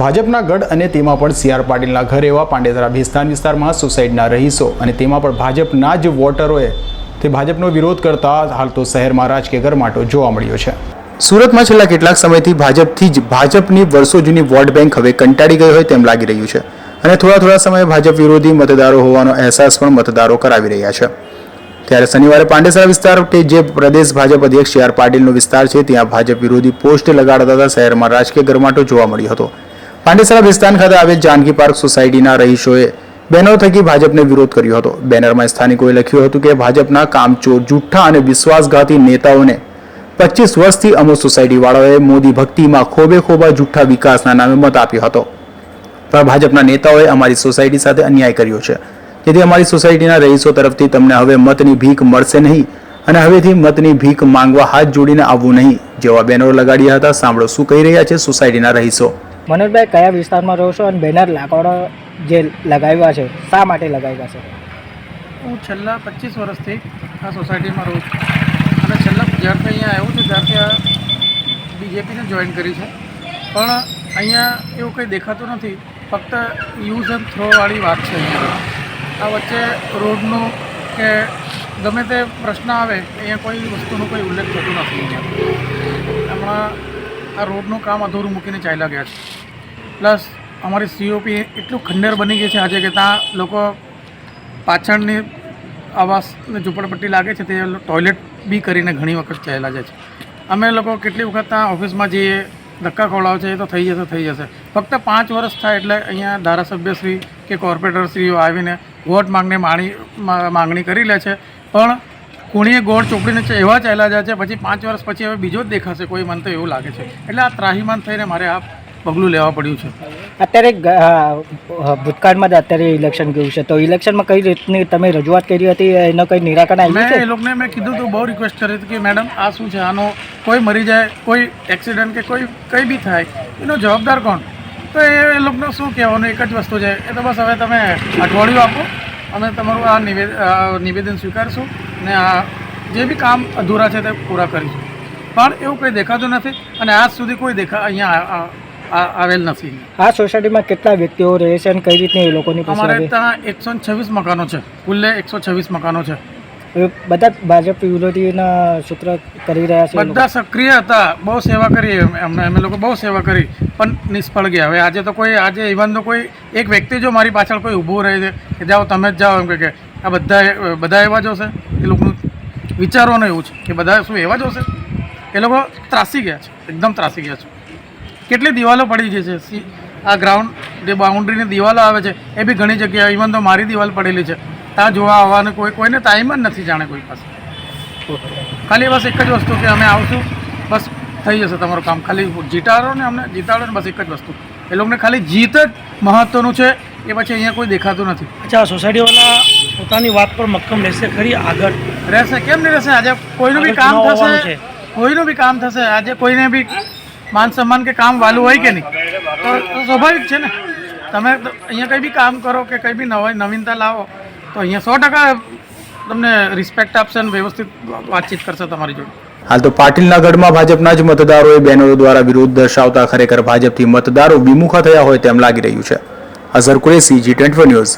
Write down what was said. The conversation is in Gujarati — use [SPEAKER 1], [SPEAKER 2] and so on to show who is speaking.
[SPEAKER 1] ભાજપના ગઢ અને તેમાં પણ સી આર પાટીલના ઘર એવા પાંડેસરા ભિસ્તાન વિસ્તારમાં સોસાયટીના રહીશો અને તેમાં પણ ભાજપના જ વોટરોએ તે ભાજપનો વિરોધ કરતા હાલ તો શહેરમાં રાજકીય ગરમાટો જોવા મળ્યો છે. સુરતમાં છેલ્લા કેટલાક સમયથી ભાજપથી જ ભાજપની વર્ષો જૂની વોટ બેંક હવે કંટાળી ગઈ હોય તેમ લાગી રહ્યું છે અને થોડા થોડા સમયે ભાજપ વિરોધી મતદારો હોવાનો અહેસાસ પણ મતદારો કરાવી રહ્યા છે. ત્યારે શનિવારે પાંડેસરા વિસ્તાર કે જે પ્રદેશ ભાજપ અધ્યક્ષ સી આર પાટીલનો વિસ્તાર છે, ત્યાં ભાજપ વિરોધી પોસ્ટ લગાડતા શહેરમાં રાજકીય ગરમાટો જોવા મળ્યો હતો. પાંડેસરા વિસ્તાર ખાતે આવેલ જાનકી પાર્ક સોસાયટીના રહીશોએ બેનર થકી ભાજપને વિરોધ કર્યો હતો. બેનરમાં સ્થાનિકોએ લખ્યું હતું કે ભાજપના કામચોર, જુઠ્ઠા અને વિશ્વાસઘાતી નેતાઓને પચીસ વર્ષથી અમો સોસાયટીવાળાઓએ મોદી ભક્તિમાં ખોબે ખોબા જુઠ્ઠા વિકાસના નામે મત આપ્યો હતો. પણ ભાજપના નેતાઓએ અમારી સોસાયટી સાથે અન્યાય કર્યો છે. જેથી અમારી સોસાયટીના રહીશો તરફથી તમને હવે મતની ભીખ મળશે નહીં અને હવેથી મતની ભીખ માંગવા હાથ જોડીને આવવું નહીં, જેવા બેનરો લગાડ્યા હતા. સાંભળો શું કહી રહ્યા છે સોસાયટીના રહીશો.
[SPEAKER 2] મનોજભાઈ, કયા વિસ્તારમાં રહો છો અને બેનર લાકડો જે લગાવ્યા છે, શા માટે લગાવ્યા છે?
[SPEAKER 3] હું છેલ્લા પચીસ વર્ષથી આ સોસાયટીમાં રહું છું. અને છેલ્લા જ્યારથી અહીંયા આવ્યો છું, ત્યારથી આ બીજેપીને જોઈન કરી છે. પણ અહીંયા એવું કંઈ દેખાતું નથી, ફક્ત યુઝ એન્ડ થ્રોવાળી વાત છે આ વચ્ચે રોડનું કે ગમે તે પ્રશ્ન આવે, અહીંયા કોઈ વસ્તુનો કોઈ ઉલ્લેખ થતો નથી હમણાં આ રોડનું કામ અધૂરું મૂકીને ચાલ્યા ગયા છે. પ્લસ અમારી સીઓપી એટલું ખંડેર બની ગઈ છે આજે કે ત્યાં લોકો પાછળની આવાસને ઝૂંપડપટ્ટી લાગે છે તે ટોયલેટ બી કરીને ઘણી વખત જાય છે. અમે લોકો કેટલી વખત ત્યાં ઓફિસમાં જઈએ, ધક્કા ખવડાવે છે એ તો થઈ જશે થઈ જશે. ફક્ત પાંચ વર્ષ થાય એટલે અહીંયા ધારાસભ્યશ્રી કે કોર્પોરેટરશ્રીઓ આવીને વોટ માંગને માણી માંગણી કરી લે છે. પણ કુણીએ ગોળ ચોપડીને એવા ચાલ્યા જાય છે, પછી પાંચ વર્ષ પછી હવે બીજો જ દેખાશે, કોઈ મને તો એવું લાગે છે. એટલે આ ત્રાહીમાન થઈને મારે આ પગલું લેવા પડ્યું છે.
[SPEAKER 2] અત્યારે ભૂતકાળમાં જ અત્યારે ઇલેક્શન ગયું છે? તો ઇલેક્શનમાં કઈ રીતની તમે રજૂઆત કરી હતી? એનો કંઈ નિરાકરણ
[SPEAKER 3] મેં
[SPEAKER 2] છે?
[SPEAKER 3] એ લોકોને મેં કીધું હતું બહુ રિક્વેસ્ટ કરી હતી કે મેડમ આ શું છે? આનો કોઈ મરી જાય કોઈ એક્સિડન્ટ કે કોઈ કંઈ બી થાય એનો જવાબદાર કોણ? તો એ એ લોકોને શું કહેવાનું એક જ વસ્તુ છે. એ તો બસ હવે તમે અઠવાડિયું આપો અમે તમારું આ નિવેદ નિવેદન સ્વીકારશું અને આ જે બી કામ અધૂરા છે તે પૂરા કરીશું. પણ એવું કંઈ દેખાતું નથી અને આજ સુધી કોઈ દેખા અહીંયા આવેલ નથી.
[SPEAKER 2] આ સોસાયટીમાં કેટલા વ્યક્તિઓ રહે છે અને કઈ રીતની એ લોકોની
[SPEAKER 3] અમારે ત્યાં એકસો છવ્વીસ મકાનો છે. કુલ્લે એકસો છવ્વીસ મકાનો છે.
[SPEAKER 2] બધા ભાજપ વિરોધીના સૂત્ર કરી રહ્યા છે
[SPEAKER 3] બધા સક્રિય હતા. બહુ સેવા કરી અમને અમે લોકો બહુ સેવા કરી પણ નિષ્ફળ ગયા. હવે આજે તો કોઈ આજે ઇવન તો કોઈ એક વ્યક્તિ જો મારી પાછળ કોઈ ઊભું રહે છે કે જાઓ તમે જ જાઓ એમ કે આ બધા બધા એવા જ હશે? એ લોકોનું વિચારવાનું એવું છે કે બધા શું એવા જ હશે? એ લોકો ત્રાસી ગયા છે. એકદમ ત્રાસી ગયા છે. કેટલી દિવાલો પડી ગઈ છે? આ ગ્રાઉન્ડ જે બાઉન્ડ્રીની દિવાલો આવે છે એ બી ઘણી જગ્યાએ ઇવન તો મારી દિવાલ પડેલી છે. ત્યાં જોવા આવવાનું કોઈ કોઈને ટાઈમ જ નથી જાણે કોઈ પાસે. ખાલી બસ એક જ વસ્તુ કે અમે આવશું બસ થઈ જશે તમારું કામ. ખાલી જીતાડો ને અમને જીતાડો ને બસ એક જ વસ્તુ. એ લોકોને ખાલી જીત જ મહત્વનું છે એ પછી અહીંયા કોઈ દેખાતું નથી.
[SPEAKER 4] અચ્છા સોસાયટીવાળા પોતાની વાત પર મક્કમ રહેશે ખરી? આગળ
[SPEAKER 3] રહેશે કેમ નહીં રહેશે? આજે કોઈનું બી કામ થશે કોઈનું બી કામ થશે આજે કોઈને બી માન સન્માન કે કામ વાલું હોય કે નહીં? તો સ્વાભાવિક છે ને. તમે અહીંયા કંઈ બી કામ કરો કે કંઈ બી નવા નવીનતા લાવો, તો અહીંયા સો ટકા તમને રિસ્પેક્ટ આપશે અને વ્યવસ્થિત વાતચીત કરશે તમારી જોડે.
[SPEAKER 1] હાલ તો પાટીલના ગઢમાં ભાજપના જ મતદારોએ બેનરો દ્વારા વિરોધ દર્શાવતા ખરેખર ભાજપથી મતદારો વિમુખા થયા હોય તેમ લાગી રહ્યું છે. Azhar Qureshi G twenty news